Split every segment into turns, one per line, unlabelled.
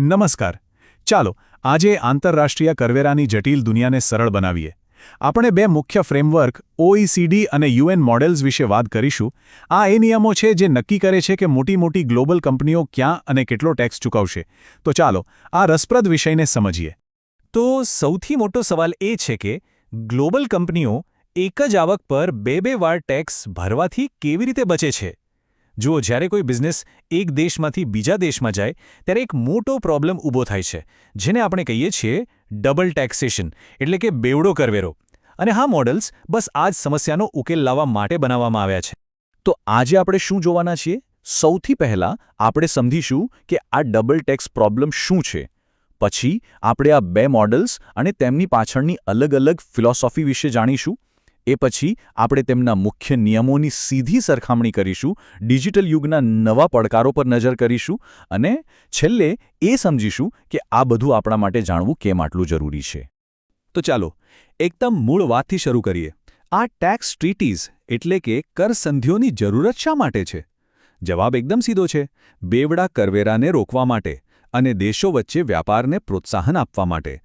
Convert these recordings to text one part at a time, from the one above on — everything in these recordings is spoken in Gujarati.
નમસ્કાર. ચાલો, આજે આંતરરાષ્ટ્રીય કરવેરાની જટિલ દુનિયાને સરળ બનાવીએ. આપણે બે મુખ્ય ફ્રેમવર્ક ઓઈસીડી અને યુએન મોડેલ્સ વિશે વાત કરીશું. આ એ નિયમો છે જે નક્કી કરે છે કે મોટી મોટી ગ્લોબલ કંપનીઓ ક્યાં અને કેટલો ટેક્સ ચૂકવશે. તો ચાલો, આ રસપ્રદ વિષયને સમજીએ.
તો સૌથી મોટો સવાલ એ છે કે, ગ્લોબલ કંપનીઓ એક જ આવક પર બે બે વાર ટેક્સ ભરવાથી કેવી રીતે બચે છે? જુઓ, જ્યારે કોઈ બિઝનેસ એક દેશમાંથી બીજા દેશમાં જાય, ત્યારે એક મોટો પ્રોબ્લેમ ઊભો થાય છે, જેને આપણે કહીએ છીએ ડબલ ટેક્સેશન, એટલે કે બેવડો કરવેરો. અને હા, મોડલ્સ બસ આ જ સમસ્યાનો ઉકેલ લાવવા માટે બનાવવામાં આવ્યા છે.
તો આજે આપણે શું જોવાના છીએ? સૌથી પહેલાં આપણે સમજીશું કે આ ડબલ ટેક્સ પ્રોબ્લેમ શું છે. પછી આપણે આ બે મોડલ્સ અને તેમની પાછળની અલગ અલગ ફિલોસોફી વિશે જાણીશું. એ પછી આપણે તેમના મુખ્ય નિયમોની સીધી સરખામણી કરીશું, ડિજિટલ યુગના નવા પડકારો પર નજર કરીશું અને છેલ્લે એ સમજીશું કે આ બધું આપણા માટે જાણવું કેમ આટલું જરૂરી છે.
તો ચાલો, એકદમ મૂળ વાતથી શરૂ કરીએ. આ ટેક્સ ટ્રીટીઝ એટલે કે કરસંધિઓની જરૂરત શા માટે છે? જવાબ એકદમ સીધો છે. બેવડા કરવેરાને રોકવા માટે અને દેશો વચ્ચે વ્યાપારને પ્રોત્સાહન આપવા માટે.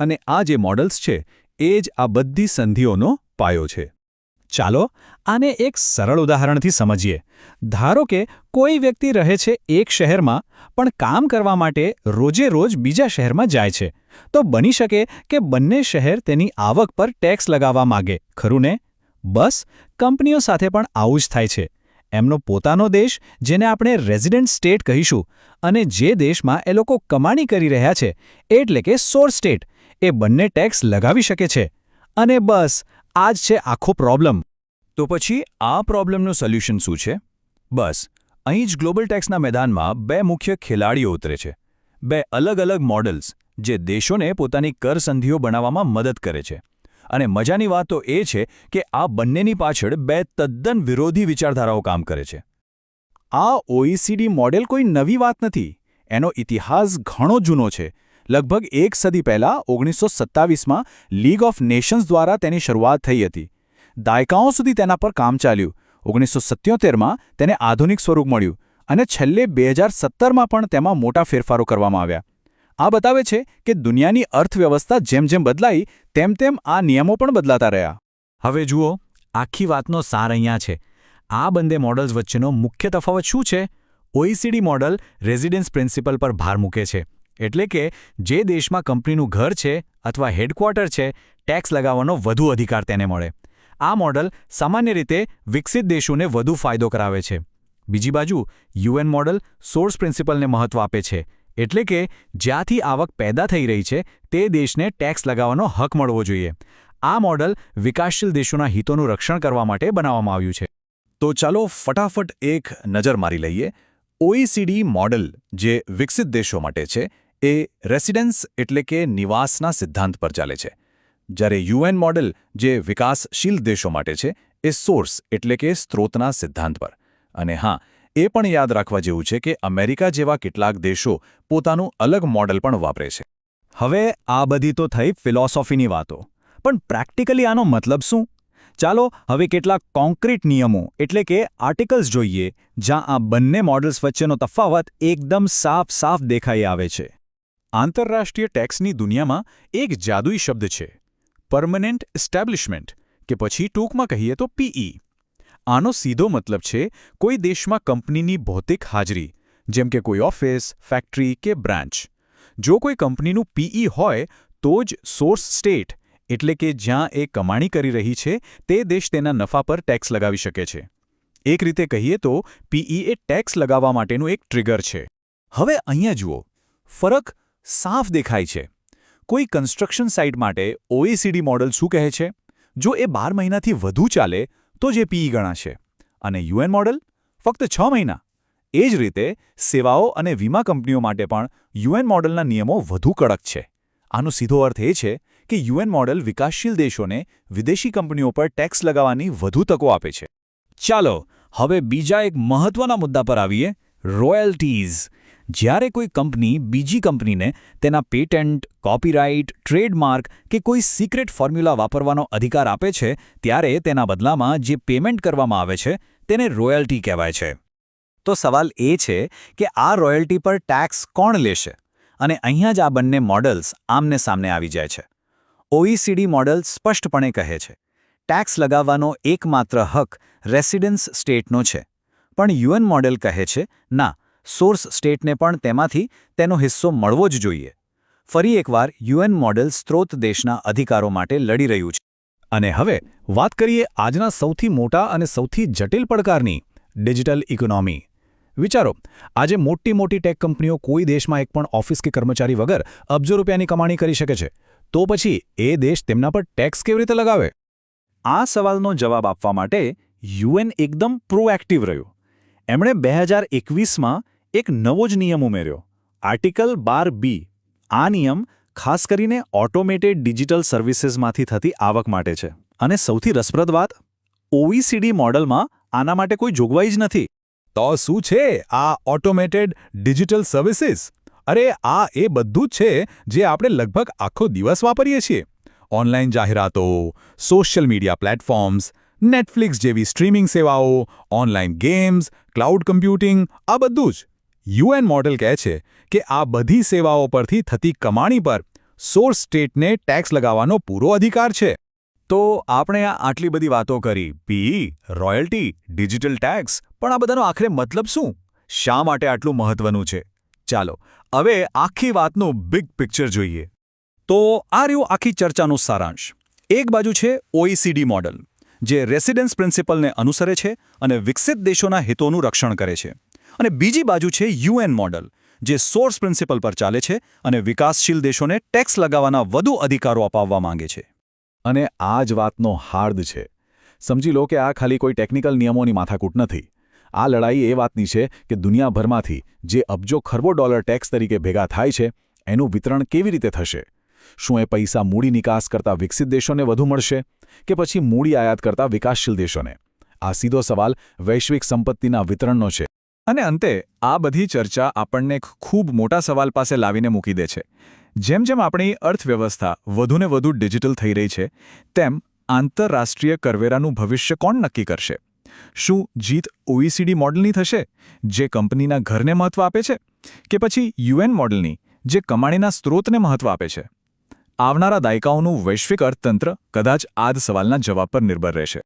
અને આ જે મોડલ્સ છે, એ જ આ બધી સંધિઓનો પાયો છે. ચાલો આને એક સરળ ઉદાહરણથી સમજીએ. ધારો કે કોઈ વ્યક્તિ રહે છે એક શહેરમાં, પણ કામ કરવા માટે રોજે રોજ બીજા શહેરમાં જાય છે. તો બની શકે કે બંને શહેર તેની આવક પર ટેક્સ લગાવવા માગે. ખરું ને? બસ, કંપનીઓ સાથે પણ આવું જ થાય છે. એમનો પોતાનો દેશ, જેને આપણે રેઝિડન્ટ સ્ટેટ કહીશું, અને જે દેશમાં એ લોકો કમાણી કરી રહ્યા છે, એટલે કે સોર સ્ટેટ, એ બંને ટેક્સ લગાવી શકે છે. અને બસ આ જ છે આખો પ્રોબ્લેમ તો પછી આ પ્રોબ્લેમનું સોલ્યુશન શું છે? બસ, અહીં જ ગ્લોબલ ટેક્સના મેદાનમાં બે મુખ્ય ખેલાડીઓ ઉતરે છે. બે અલગ અલગ મોડલ્સ જે દેશોને પોતાની કર સંધિઓ બનાવવામાં મદદ કરે છે. અને મજાની વાત તો એ છે કે આ બંનેની પાછળ બે તદ્દન વિરોધી વિચારધારાઓ કામ કરે છે. આ ઓઈસીડી મોડેલ કોઈ નવી વાત નથી. એનો ઇતિહાસ ઘણો જૂનો છે. લગભગ એક સદી પહેલાં ઓગણીસો સત્તાવીસમાં લીગ ઓફ નેશન્સ દ્વારા તેની શરૂઆત થઈ હતી. દાયકાઓ સુધી તેના પર કામ ચાલ્યું. ઓગણીસો સત્યોતેરમાં તેને આધુનિક સ્વરૂપ મળ્યું અને છેલ્લે બે હજાર સત્તરમાં પણ તેમાં મોટા ફેરફારો કરવામાં આવ્યા. આ બતાવે છે કે દુનિયાની અર્થવ્યવસ્થા જેમ જેમ બદલાઈ, તેમ તેમ આ નિયમો પણ બદલાતા રહ્યા. હવે જુઓ, આખી વાતનો સાર અહીંયા છે. આ બંને મોડલ્સ વચ્ચેનો મુખ્ય તફાવત શું છે? ઓઈસીડી મોડલ રેઝિડન્સ પ્રિન્સિપલ પર ભાર મૂકે છે. એટલે કે જે દેશમાં કંપનીનું ઘર છે અથવા હેડક્વાર્ટર છે, ટેક્સ લગાવવાનો વધુ અધિકાર તેને મળે. આ મોડલ સામાન્ય રીતે વિકસિત દેશોને વધુ ફાયદો કરાવે છે. બીજી બાજુ, યુએન મોડલ સોર્સ પ્રિન્સિપલને મહત્વ આપે છે, એટલે કે જ્યાંથી આવક પેદા થઈ રહી છે, તે દેશને ટેક્સ લગાવવાનો હક મળવો જોઈએ. આ મોડલ વિકાસશીલ દેશોના હિતોનું રક્ષણ કરવા માટે બનાવવામાં આવ્યું છે.
તો ચાલો ફટાફટ એક નજર મારી લઈએ. ઓઈસીડી મોડલ જે વિકસિત દેશો માટે છે એ રેસિડેન્સ એટલે કે નિવાસના સિદ્ધાંત પર ચાલે છે. જ્યારે યુએન મોડેલ જે વિકાસશીલ દેશો માટે છે, એ સોર્સ એટલે કે સ્ત્રોતના સિદ્ધાંત પર. અને હા, એ પણ યાદ રાખવા જેવું છે કે અમેરિકા જેવા કેટલાક દેશો પોતાનું અલગ મોડેલ પણ વાપરે છે.
હવે આ બધી તો થઈ ફિલોસોફીની વાતો. પણ પ્રેક્ટિકલી આનો મતલબ શું? ચાલો હવે કેટલાક કોન્ક્રીટ નિયમો એટલે કે આર્ટિકલ્સ જોઈએ, જ્યાં આ બંને મોડલ્સ વચ્ચેનો તફાવત એકદમ સાફ સાફ દેખાઈ આવે છે.
આંતરરાષ્ટ્રીય ટેક્સની દુનિયામાં એક જાદુઈ શબ્દ છે પરમનેન્ટ એસ્ટેબ્લિશમેન્ટ કે પછી ટૂંકમાં કહીએ તો પીઈ આનો સીધો મતલબ છે, કોઈ દેશમાં કંપનીની ભૌતિક હાજરી, જેમ કે કોઈ ઓફિસ, ફેક્ટરી કે બ્રાન્ચ. જો કોઈ કંપનીનું પીઈ હોય, તો જ સોર્સ સ્ટેટ, એટલે કે જ્યાં એ કમાણી કરી રહી છે, તે દેશ તેના નફા પર ટેક્સ લગાવી શકે છે. એક રીતે કહીએ તો પીઈ એ ટેક્સ લગાવવા માટેનું એક ટ્રિગર છે.
હવે અહીંયા જુઓ. ફરક સાફ દેખાય છે. કોઈ કન્સ્ટ્રક્શન સાઇટ માટે ઓએસીડી મોડલ શું કહે છે? જો એ બાર મહિનાથી વધુ ચાલે, તો જે પીઈ ગણાશે. અને યુએન મોડલ? ફક્ત છ મહિના. એ જ રીતે સેવાઓ અને વીમા કંપનીઓ માટે પણ યુએન મોડલના નિયમો વધુ કડક છે. આનો સીધો અર્થ એ છે કે યુએન મોડલ વિકાસશીલ દેશોને વિદેશી કંપનીઓ પર ટેક્સ લગાવવાની વધુ તકો આપે છે. ચાલો, હવે બીજા એક મહત્વના મુદ્દા પર આવીએ. રોયલ્ટીઝ જ્યારે કોઈ કંપની બીજી કંપનીને તેના પેટન્ટ કોપીરાઇટ ટ્રેડમાર્ક કે કોઈ સિક્રેટ ફોર્મ્યુલા વાપરવાનો અધિકાર આપે છે, ત્યારે તેના બદલામાં જે પેમેન્ટ કરવામાં આવે છે, તેને રોયલ્ટી કહેવાય છે. તો સવાલ એ છે કે આ રોયલ્ટી પર ટેક્સ કોણ લેશે?
અને અહીંયા જ આ બંને મોડલ્સ આમને સામને આવી જાય છે. ઓઈસીડી મોડલ સ્પષ્ટપણે કહે છે ટેક્સ લગાવવાનો એકમાત્ર હક રેસિડન્સ સ્ટેટનો છે. પણ યુએન મોડેલ કહે છે, ના, સોર્સ સ્ટેટને પણ તેમાંથી તેનો હિસ્સો મળવો જ જોઈએ. ફરી એકવાર, યુએન મોડેલ સ્ત્રોત દેશના અધિકારો માટે લડી રહ્યું છે.
અને હવે, વાત કરીએ આજના સૌથી મોટા અને સૌથી જટિલ પડકારની, ડિજિટલ ઇકોનોમી. વિચારો, આજે મોટી મોટી ટેક કંપનીઓ કોઈ દેશમાં એક પણ ઓફિસ કે કર્મચારી વગર અબજો રૂપિયાની કમાણી કરી શકે છે. તો પછી, એ દેશ તેમના પર ટેક્સ કેવી રીતે લગાવે?
આ સવાલનો જવાબ આપવા માટે યુએન એકદમ પ્રોએક્ટિવ રહ્યું. એમણે બે હજાર એકવીસમાં એક નવો જ નિયમ ઉમેર્યો. આર્ટિકલ બાર બી, આ નિયમ ખાસ કરીને ઓટોમેટેડ ડિજિટલ સર્વિસીસમાંથી થતી આવક માટે છે. અને સૌથી રસપ્રદ વાત ઓઈસીડી મોડલમાં આના માટે કોઈ જોગવાઈ જ નથી.
તો શું છે આ ઓટોમેટેડ ડિજિટલ સર્વિસીસ? અરે, આ એ બધું જ છે જે આપણે લગભગ આખો દિવસ વાપરીએ છીએ. ઓનલાઈન જાહેરાતો, સોશિયલ મીડિયા પ્લેટફોર્મ્સ નેટફ્લિક્સ જેવી સ્ટ્રીમિંગ સેવાઓ ઓનલાઈન ગેમ્સ ક્લાઉડ કમ્પ્યુટિંગ આ બધું જ યુએન મોડેલ કહે છે કે આ બધી સેવાઓ પરથી થતી કમાણી પર સોર્સ સ્ટેટને ટેક્સ લગાવવાનો પૂરો અધિકાર છે.
તો આપણે આ આટલી બધી વાતો કરી પીઈ રોયલ્ટી ડિજિટલ ટેક્સ પણ આ બધાનો આખરે મતલબ શું? શા માટે આટલું મહત્વનું છે? ચાલો, હવે આખી વાતનું બિગ પિક્ચર જોઈએ. તો આ રહ્યું આખી ચર્ચાનો સારાંશ. એક બાજુ છે ઓઈસીડી મોડલ જે રેસિડેન્સ પ્રિન્સિપલને અનુસરે છે અને વિકસિત દેશોના હિતોનું રક્ષણ કરે છે. અને બીજી બાજુ છે યુએન મોડલ, જે સોર્સ પ્રિન્સિપલ પર ચાલે છે અને વિકાસશીલ દેશોને ટેક્સ લગાવવાના વધુ અધિકારો અપાવવા માંગે છે.
અને આ જ વાતનો હાર્દ છે. સમજી લો કે આ ખાલી કોઈ ટેકનિકલ નિયમોની માથાકૂટ નથી. આ લડાઈ એ વાતની છે કે દુનિયાભરમાંથી જે અબજો ખરબો ડોલર ટેક્સ તરીકે ભેગા થાય છે, એનું વિતરણ કેવી રીતે થશે? શું એ પૈસા મૂડી નિકાસ કરતા વિકસિત દેશોને વધુ મળશે કે પછી મૂડી આયાત કરતા વિકાસશીલ દેશોને? આ સીધો સવાલ વૈશ્વિક સંપત્તિના વિતરણનો છે.
અને અંતે, આ બધી ચર્ચા આપણને ખૂબ મોટા સવાલ પાસે લાવીને મૂકી દે છે. જેમ જેમ આપણી અર્થવ્યવસ્થા વધુને વધુ ડિજિટલ થઈ રહી છે, તેમ આંતરરાષ્ટ્રીય કરવેરાનું ભવિષ્ય કોણ નક્કી કરશે? શું જીત ઓઈસીડી મોડલની થશે, જે કંપનીના ઘરને મહત્વ આપે છે, કે પછી યુએન મોડલની, જે કમાણીના સ્ત્રોતને મહત્વ આપે છે? આવનારા દાયકાઓનું વૈશ્વિક અર્થતંત્ર કદાચ આ જ સવાલના જવાબ પર નિર્ભર રહેશે.